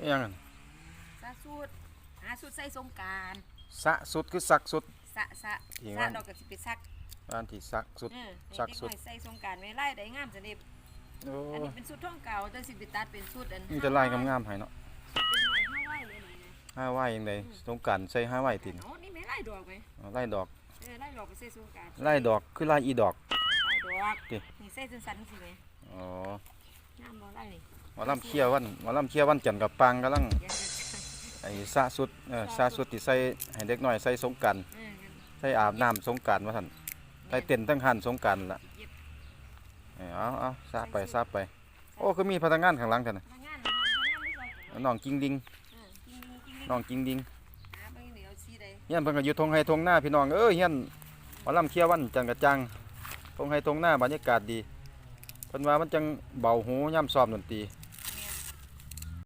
อิหยังนั่นสะสุดหาสุดใส่สงกรารสะสุดคือสักสุด สะสะที่สะว่าดอกก็สิไปซักบ้านที่สักสุด เออซักสุดเด็น้อยใส่สงกรารไว้ไล่ได้งามจังนี้โอ้อันนี้เป็นสุดท่องเก่าแต่สิไปตัดเป็นสุดอันมีแต่ลายงามๆให้เนาะเป็นลายห้าไว้เลยนะห้าไหว้ยังไงสงกรารใส่ห้าไหว้ตินโอ้นี่ไม่ไล่ดอกไหมเอาไล่ดอก เออไล่ดอกไปใส่สงกรารไล่ดอกคือไล่อีดอก ไล่ดอกตินี่ใส่จนสันสิไหมอ๋อ งามบ่ไล่นี่หมอลำเคียวันหมอลำเคียวันจันทร์กับปางกำลังยังจะไอ้สะสุดเออสะสุดที่ใส่ให้เด็กน้อยใส่สงกรารเอองั้นใส่อาบน้ำสงกรารว่าท่านใส่เต็นท์ตั้งหันสงกรารล่ะเย็บเออเอาเอาซาไปซาไป โอ้คือมีพนักงานข้างหลังท่านน่ะพนักงานเนาะพนักงานไม่ใส่ถุงน้องกิ้งดิงเออจริงๆจริงๆน้องกิ้งดิง หาเบิ่งเดี๋ยวสีใดเฮียนเพิ่นก็อยู่ทงไห้ทงหน้าพี่น้องเอ้ยเฮียนหมอลำเคียวันจันทร์กับจังทงไห้ทงหน้าบรรยากาศดี เพิ่นว่ามันจังเบาหูย่ำซ้อมดนตรี